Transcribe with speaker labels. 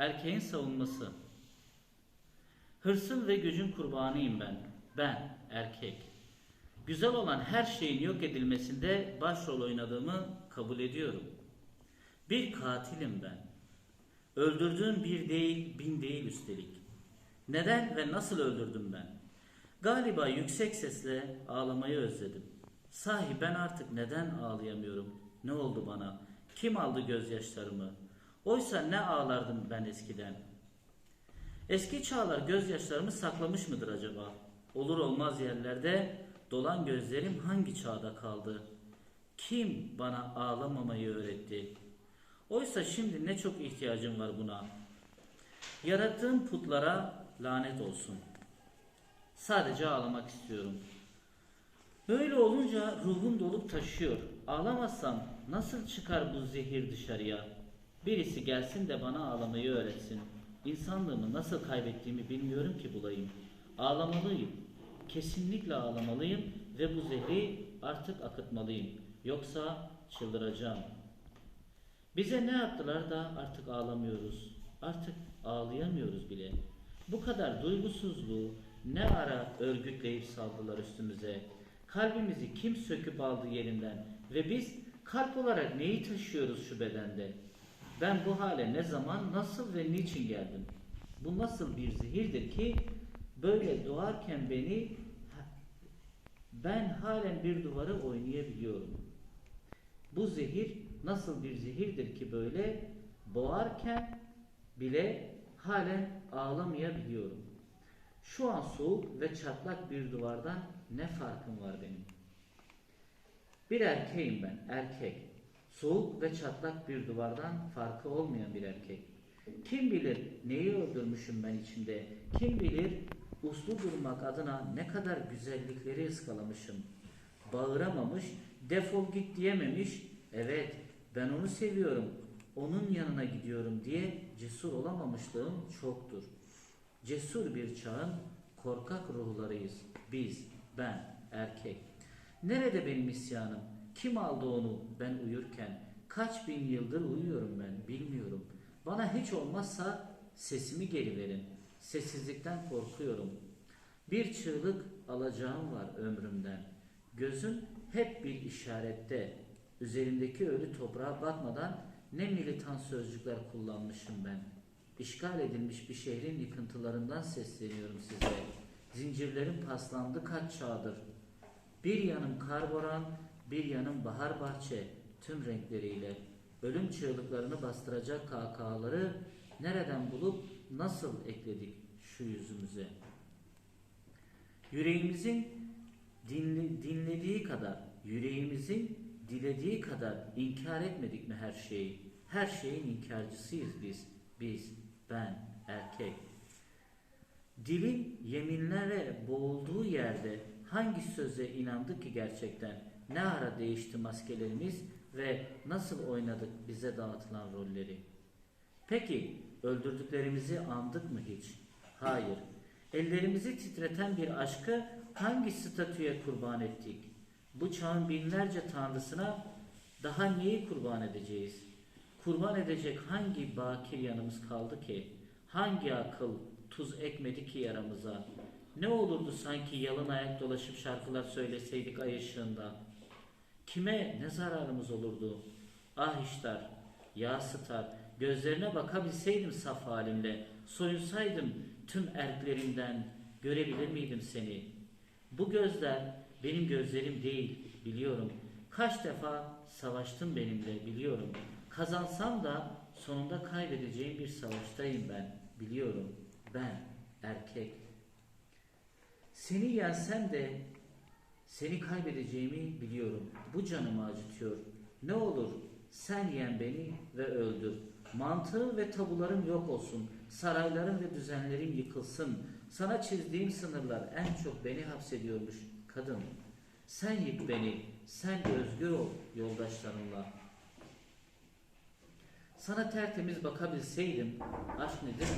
Speaker 1: Erkeğin savunması. Hırsın ve gücün kurbanıyım ben. Ben erkek. Güzel olan her şeyin yok edilmesinde başrol oynadığımı kabul ediyorum. Bir katilim ben. Öldürdüğüm bir değil, bin değil üstelik. Neden ve nasıl öldürdüm ben? Galiba yüksek sesle ağlamayı özledim. Sahi ben artık neden ağlayamıyorum? Ne oldu bana? Kim aldı gözyaşlarımı? Oysa ne ağlardım ben eskiden? Eski çağlar gözyaşlarımı saklamış mıdır acaba? Olur olmaz yerlerde dolan gözlerim hangi çağda kaldı? Kim bana ağlamamayı öğretti? Oysa şimdi ne çok ihtiyacım var buna. Yarattığım putlara lanet olsun. Sadece ağlamak istiyorum. Böyle olunca ruhum dolup taşıyor. Ağlamazsam nasıl çıkar bu zehir dışarıya? Birisi gelsin de bana ağlamayı öğretsin. İnsanlığımı nasıl kaybettiğimi bilmiyorum ki bulayım. Ağlamalıyım. Kesinlikle ağlamalıyım ve bu zehri artık akıtmalıyım. Yoksa çıldıracağım. Bize ne yaptılar da artık ağlamıyoruz. Artık ağlayamıyoruz bile. Bu kadar duygusuzluğu ne ara örgütleyip saldılar üstümüze. Kalbimizi kim söküp aldı yerinden ve biz kalp olarak neyi taşıyoruz şu bedende? Ben bu hale ne zaman, nasıl ve niçin geldim? Bu nasıl bir zehirdir ki böyle doğarken beni ben halen bir duvara oynayabiliyorum. Bu zehir nasıl bir zehirdir ki böyle boğarken bile halen ağlamayabiliyorum. Şu an soğuk ve çatlak bir duvardan ne farkım var benim? Bir erkeğim ben, erkek. Soğuk ve çatlak bir duvardan farkı olmayan bir erkek. Kim bilir neyi öldürmüşüm ben içinde? Kim bilir uslu durmak adına ne kadar güzellikleri ıskalamışım. Bağıramamış, defol git diyememiş. Evet, ben onu seviyorum, onun yanına gidiyorum diye cesur olamamışlığım çoktur. Cesur bir çağın korkak ruhlarıyız. Biz, ben, erkek. Nerede benim isyanım? Kim aldı onu ben uyurken? Kaç bin yıldır uyuyorum ben bilmiyorum. Bana hiç olmazsa sesimi geri verin. Sessizlikten korkuyorum. Bir çığlık alacağım var ömrümden. Gözüm hep bir işarette. Üzerimdeki ölü toprağa bakmadan ne militan sözcükler kullanmışım ben. İşgal edilmiş bir şehrin yıkıntılarından sesleniyorum size. Zincirlerim paslandı kaç çağdır. Bir yanım karboran, bir yanım bahar bahçe tüm renkleriyle. Ölüm çığlıklarını bastıracak kahkahaları nereden bulup nasıl ekledik şu yüzümüze? Yüreğimizin dinle- dinlediği kadar, yüreğimizin dilediği kadar inkar etmedik mi her şeyi? Her şeyin inkarcısıyız biz. Biz, ben, erkek. Dilin yeminlere boğulduğu yerde hangi söze inandık ki gerçekten? Ne ara değişti maskelerimiz ve nasıl oynadık bize dağıtılan rolleri? Peki öldürdüklerimizi andık mı hiç? Hayır. Ellerimizi titreten bir aşkı hangi statüye kurban ettik? Bu çağın binlerce tanrısına daha neyi kurban edeceğiz? Kurban edecek hangi bakir yanımız kaldı ki? Hangi akıl tuz ekmedi ki yaramıza? Ne olurdu sanki yalın ayak dolaşıp şarkılar söyleseydik ay ışığında? Kime ne zararımız olurdu? Ah iştar, ya sıtar, gözlerine bakabilseydim saf halimle, soyunsaydım tüm erklerimden, görebilir miydim seni? Bu gözler benim gözlerim değil, biliyorum. Kaç defa savaştın benimle, biliyorum. Kazansam da sonunda kaybedeceğim bir savaştayım ben, biliyorum. Ben, erkek. Seni yensem de seni kaybedeceğimi biliyorum. Bu canımı acıtıyor. Ne olur sen yen beni ve öldür. Mantığım ve tabularım yok olsun. Saraylarım ve düzenlerim yıkılsın. Sana çizdiğim sınırlar en çok beni hapsediyormuş kadın. Sen yık beni. Sen özgür ol yoldaşlarınla. Sana tertemiz bakabilseydim aşk nedir